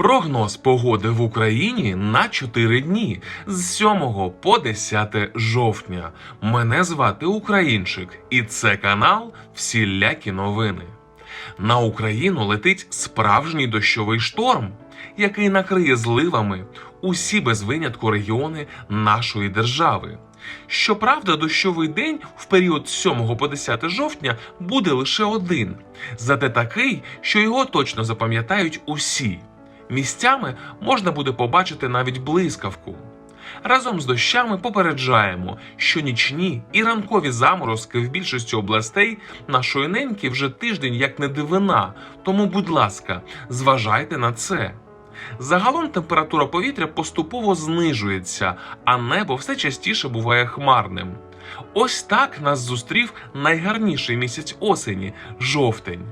Прогноз погоди в Україні на 4 дні з 7 по 10 жовтня. Мене звати Українчик, і це канал Всілякі новини. На Україну летить справжній дощовий шторм, який накриє зливами усі без винятку регіони нашої держави. Щоправда, дощовий день в період з 7 по 10 жовтня буде лише один, зате такий, що його точно запам'ятають усі. Місцями можна буде побачити навіть блискавку. Разом з дощами попереджаємо, що нічні і ранкові заморозки в більшості областей нашої неньки вже тиждень як не дивина. Тому, будь ласка, зважайте на це. Загалом температура повітря поступово знижується, а небо все частіше буває хмарним. Ось так нас зустрів найгарніший місяць осені жовтень.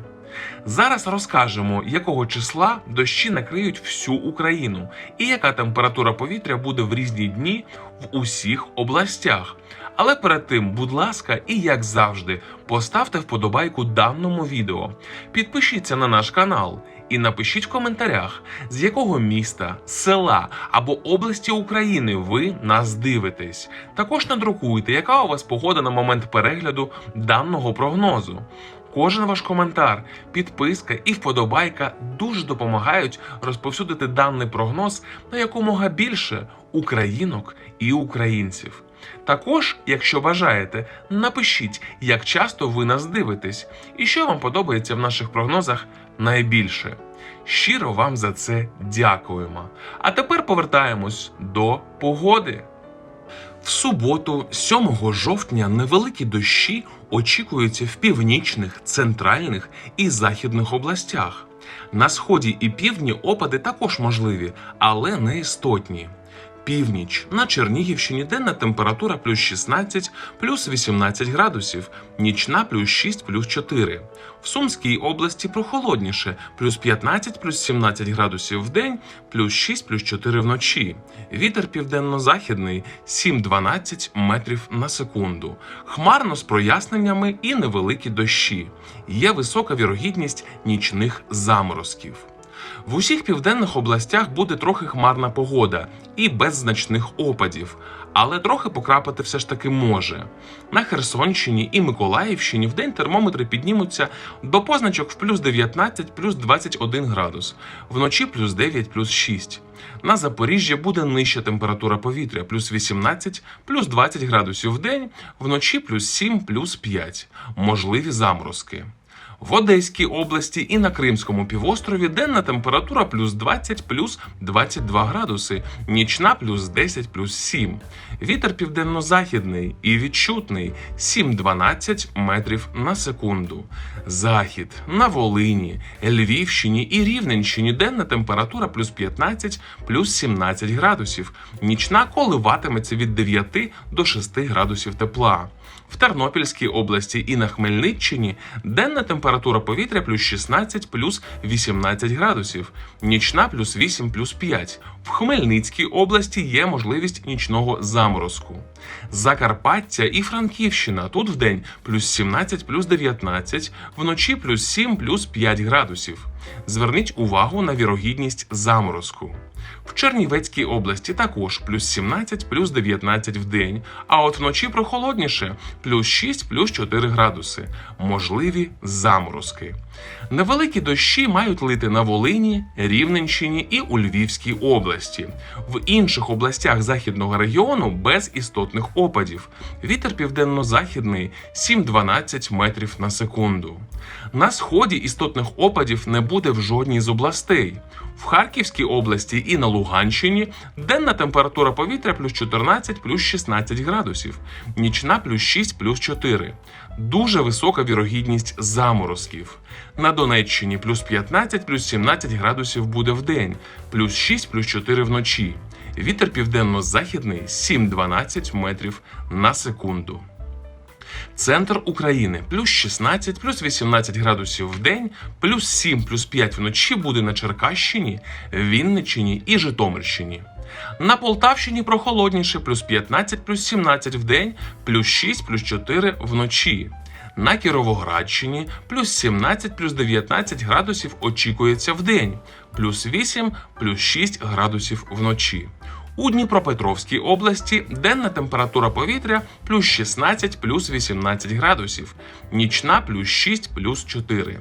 Зараз розкажемо, якого числа дощі накриють всю Україну і яка температура повітря буде в різні дні в усіх областях. Але перед тим, будь ласка, і як завжди, поставте вподобайку даному відео, підпишіться на наш канал і напишіть в коментарях, з якого міста, села або області України ви нас дивитесь. Також надрукуйте, яка у вас погода на момент перегляду даного прогнозу. Кожен ваш коментар, підписка і вподобайка дуже допомагають розповсюдити даний прогноз на якомога більше українок і українців. Також, якщо бажаєте, напишіть, як часто ви нас дивитесь і що вам подобається в наших прогнозах найбільше. Щиро вам за це дякуємо. А тепер повертаємось до погоди. В суботу, 7 жовтня, невеликі дощі очікуються в північних, центральних і західних областях. На сході і півдні опади також можливі, але не істотні. Північ на Чернігівщині денна температура плюс 16, плюс 18 градусів, нічна плюс 6, плюс 4. В Сумській області прохолодніше, плюс 15, плюс 17 градусів в день, плюс 6, плюс 4 вночі. Вітер південно-західний 7-12 метрів на секунду. Хмарно з проясненнями і невеликі дощі. Є висока вірогідність нічних заморозків. В усіх південних областях буде трохи хмарна погода і без значних опадів, але трохи покрапати все ж таки може. На Херсонщині і Миколаївщині вдень термометри піднімуться до позначок в плюс 19, плюс 21 градус, вночі плюс 9, плюс 6. На Запоріжжі буде нижча температура повітря плюс 18, плюс 20 градусів в день, вночі плюс 7, плюс 5. Можливі заморозки. В Одеській області і на Кримському півострові денна температура плюс 20 плюс 22 градуси, нічна плюс 10 плюс 7. Вітер південно-західний і відчутний 7-12 метрів на секунду. Захід на Волині, Львівщині і Рівненщині денна температура плюс 15 плюс 17 градусів, нічна коливатиметься від 9 до 6 градусів тепла. В Тернопільській області і на Хмельниччині денна температура повітря плюс 16 плюс 18 градусів, нічна плюс 8 плюс 5. В Хмельницькій області є можливість нічного заморозку. Закарпаття і Франківщина тут вдень плюс 17 плюс 19, вночі плюс 7 плюс 5 градусів. Зверніть увагу на вірогідність заморозку. В Чернівецькій області також плюс 17 плюс 19 в день, а от вночі прохолодніше плюс 6 плюс 4 градуси. Можливі заморозки. Невеликі дощі мають лити на Волині, Рівненщині і у Львівській області. В інших областях західного регіону без істотних опадів. Вітер південно-західний 7-12 метрів на секунду. На сході істотних опадів не буде в жодній з областей. В Харківській області і на Луганщині денна температура повітря плюс 14 плюс 16 градусів, нічна плюс 6 плюс 4. Дуже висока вірогідність заморозків. На Донеччині плюс 15 плюс 17 градусів буде в день, плюс 6 плюс 4 вночі. Вітер південно-західний 7-12 метрів на секунду. Центр України плюс 16, плюс 18 градусів в день, плюс 7, плюс 5 вночі буде на Черкащині, Вінниччині і Житомирщині. На Полтавщині прохолодніше плюс 15, плюс 17 в день, плюс 6, плюс 4 вночі. На Кіровоградщині плюс 17 плюс 19 градусів очікується в день, плюс 8 плюс 6 градусів вночі. У Дніпропетровській області денна температура повітря плюс 16 плюс 18 градусів, нічна плюс 6 плюс 4.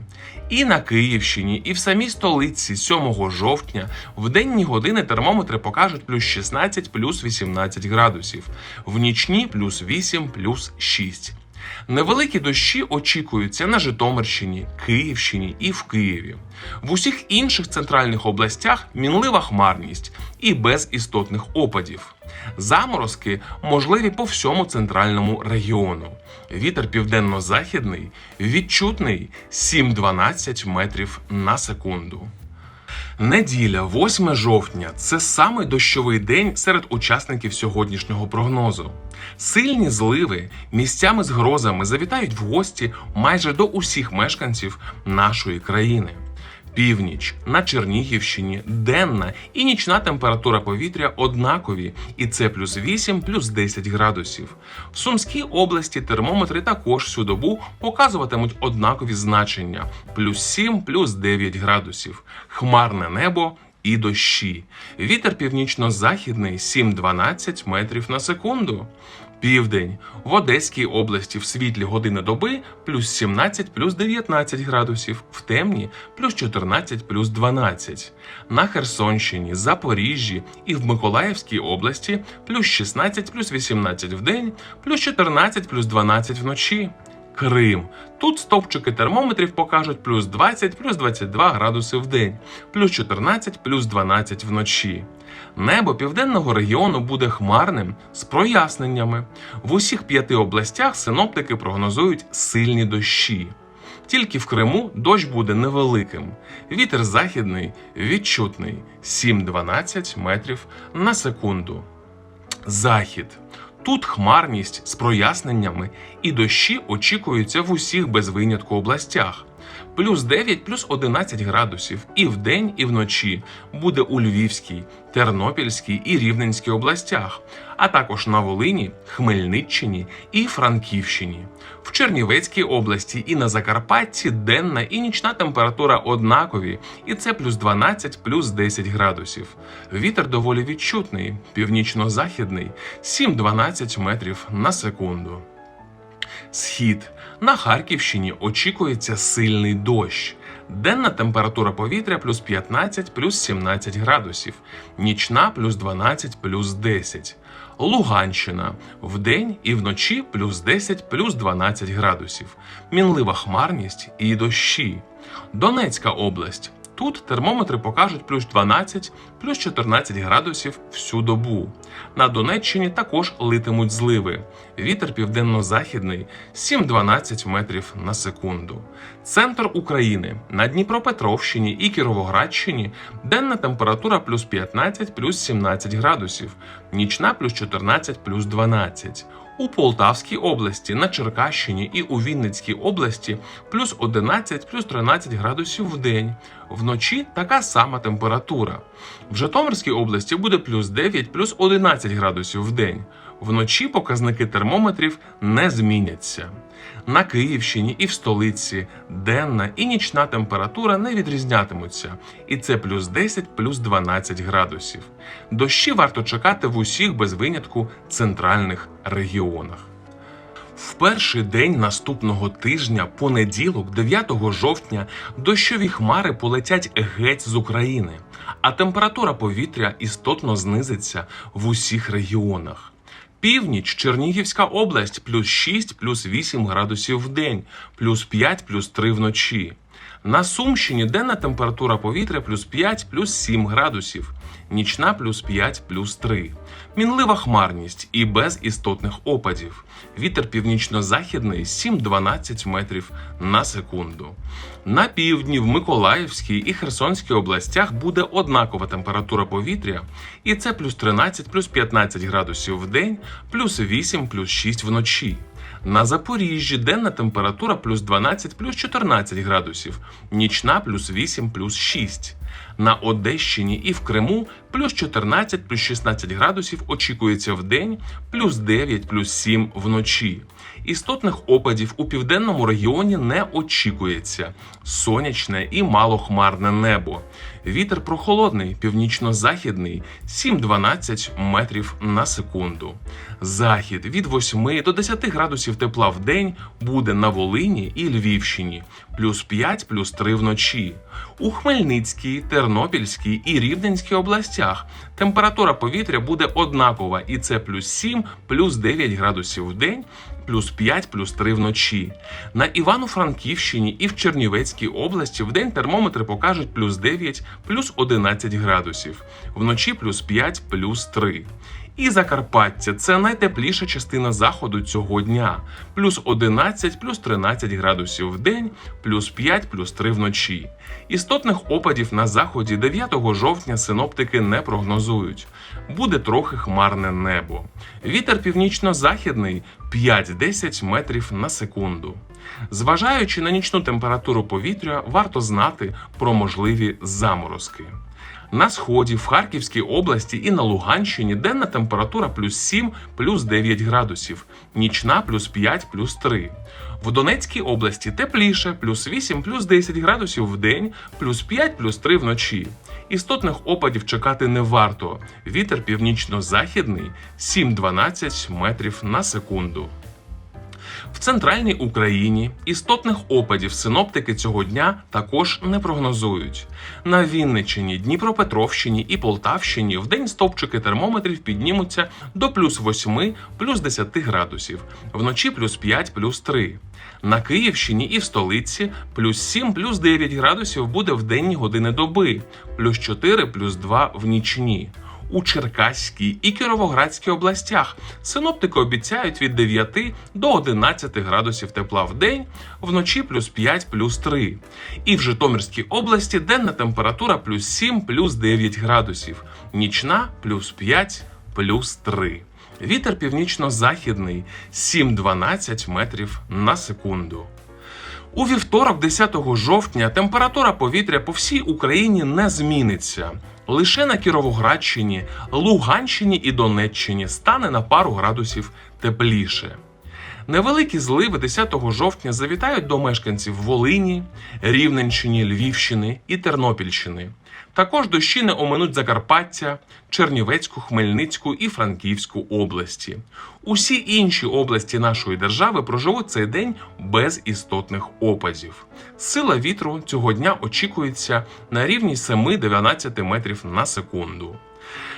І на Київщині, і в самій столиці 7 жовтня в денні години термометри покажуть плюс 16 плюс 18 градусів, в нічні плюс 8 плюс 6. Невеликі дощі очікуються на Житомирщині, Київщині і в Києві. В усіх інших центральних областях мінлива хмарність і без істотних опадів. Заморозки можливі по всьому центральному регіону. Вітер південно-західний відчутний 7-12 метрів на секунду. Неділя, 8 жовтня це самий дощовий день серед учасників сьогоднішнього прогнозу. Сильні зливи місцями з грозами завітають в гості майже до усіх мешканців нашої країни. Північ на Чернігівщині денна і нічна температура повітря однакові, і це плюс 8, плюс 10 градусів. В Сумській області термометри також всю добу показуватимуть однакові значення: плюс 7, плюс 9 градусів, хмарне небо. І дощі. Вітер північно-західний 7-12 метрів на секунду. Південь в Одеській області в світлі години доби плюс 17 плюс 19 градусів, в темні плюс 14 плюс 12. На Херсонщині, Запоріжжі і в Миколаївській області плюс 16 плюс 18 в день, плюс 14 плюс 12 вночі. Крим. Тут стовпчики термометрів покажуть плюс 20 плюс 22 градуси в день, плюс 14 плюс 12 вночі. Небо південного регіону буде хмарним з проясненнями. В усіх п'яти областях синоптики прогнозують сильні дощі. Тільки в Криму дощ буде невеликим. Вітер західний відчутний 7-12 метрів на секунду. Захід. Тут хмарність з проясненнями і дощі очікуються в усіх без винятку областях. Плюс 9, плюс 11 градусів і вдень, і вночі буде у Львівській, Тернопільській і Рівненській областях, а також на Волині, Хмельниччині і Франківщині. В Чернівецькій області і на Закарпатті денна і нічна температура однакові, і це плюс 12, плюс 10 градусів. Вітер доволі відчутний, північно-західний 7-12 метрів на секунду. Схід на Харківщині очікується сильний дощ. Денна температура повітря плюс 15 плюс 17 градусів, нічна плюс 12 плюс 10. Луганщина вдень і вночі плюс 10 плюс 12 градусів. Мінлива хмарність і дощі. Донецька область. Тут термометри покажуть плюс 12, плюс 14 градусів всю добу. На Донеччині також литимуть зливи. Вітер південно-західний 7-12 метрів на секунду. Центр України на Дніпропетровщині і Кіровоградщині денна температура плюс 15 плюс 17 градусів, нічна плюс 14 плюс 12. У Полтавській області, на Черкащині і у Вінницькій області плюс 11 плюс 13 градусів в день. Вночі така сама температура. В Житомирській області буде плюс 9 плюс 11 градусів в день. Вночі показники термометрів не зміняться. На Київщині і в столиці денна і нічна температура не відрізнятимуться, і це плюс 10 плюс 12 градусів. Дощі варто чекати в усіх без винятку центральних регіонах. В перший день наступного тижня, понеділок, 9 жовтня, дощові хмари полетять геть з України, а температура повітря істотно знизиться в усіх регіонах. Північ, Чернігівська область плюс 6, плюс 8 градусів в день, плюс 5, плюс 3 вночі. На Сумщині денна температура повітря плюс 5, плюс 7 градусів, нічна плюс 5, плюс 3. Мінлива хмарність і без істотних опадів. Вітер північно-західний 7-12 метрів на секунду. На півдні в Миколаївській і Херсонській областях буде однакова температура повітря, і це плюс 13, плюс 15 градусів в день, плюс 8, плюс 6 вночі. На Запоріжжі денна температура плюс 12 плюс 14 градусів, нічна плюс 8 плюс 6. На Одещині і в Криму плюс 14, плюс 16 градусів очікується в день, плюс 9, плюс 7 вночі. Істотних опадів у південному регіоні не очікується. Сонячне і малохмарне небо. Вітер прохолодний, північно-західний 7-12 метрів на секунду. Захід від 8 до 10 градусів тепла в день буде на Волині і Львівщині, плюс 5, плюс 3 вночі. У Хмельницькій, Тернопільській і Рівненській областях температура повітря буде однакова, і це плюс 7, плюс 9 градусів в день, плюс 5, плюс 3 вночі. На Івано-Франківщині і в Чернівецькій області в день термометри покажуть плюс 9, плюс 11 градусів, вночі плюс 5, плюс 3. І Закарпаття це найтепліша частина заходу цього дня. Плюс 11, плюс 13 градусів в день, плюс 5, плюс 3 вночі. Істотних опадів на заході 9 жовтня синоптики не прогнозують. Буде трохи хмарне небо. Вітер північно-західний 5-10 метрів на секунду. Зважаючи на нічну температуру повітря, варто знати про можливі заморозки. На сході, в Харківській області і на Луганщині денна температура плюс 7, плюс 9 градусів, нічна плюс 5, плюс 3. В Донецькій області тепліше, плюс 8, плюс 10 градусів в день, плюс 5, плюс 3 вночі. Істотних опадів чекати не варто. Вітер північно-західний 7-12 метрів на секунду. В центральній Україні істотних опадів синоптики цього дня також не прогнозують. На Вінниччині, Дніпропетровщині і Полтавщині в день стовпчики термометрів піднімуться до плюс 8, плюс 10 градусів, вночі плюс 5, плюс 3. На Київщині і в столиці плюс 7, плюс 9 градусів буде в денні години доби, плюс 4, плюс 2 в нічні у Черкаській і Кіровоградській областях. Синоптики обіцяють від 9 до 11 градусів тепла в день, вночі плюс 5, плюс 3. І в Житомирській області денна температура плюс 7, плюс 9 градусів, нічна плюс 5, плюс 3. Вітер північно-західний 7-12 метрів на секунду. У вівторок, 10 жовтня, температура повітря по всій Україні не зміниться. Лише на Кіровоградщині, Луганщині і Донеччині стане на пару градусів тепліше. Невеликі зливи 10 жовтня завітають до мешканців Волині, Рівненщини, Львівщини і Тернопільщини. Також дощі не оминуть Закарпаття, Чернівецьку, Хмельницьку і Франківську області. Усі інші області нашої держави проживуть цей день без істотних опазів. Сила вітру цього дня очікується на рівні 7-12 метрів на секунду.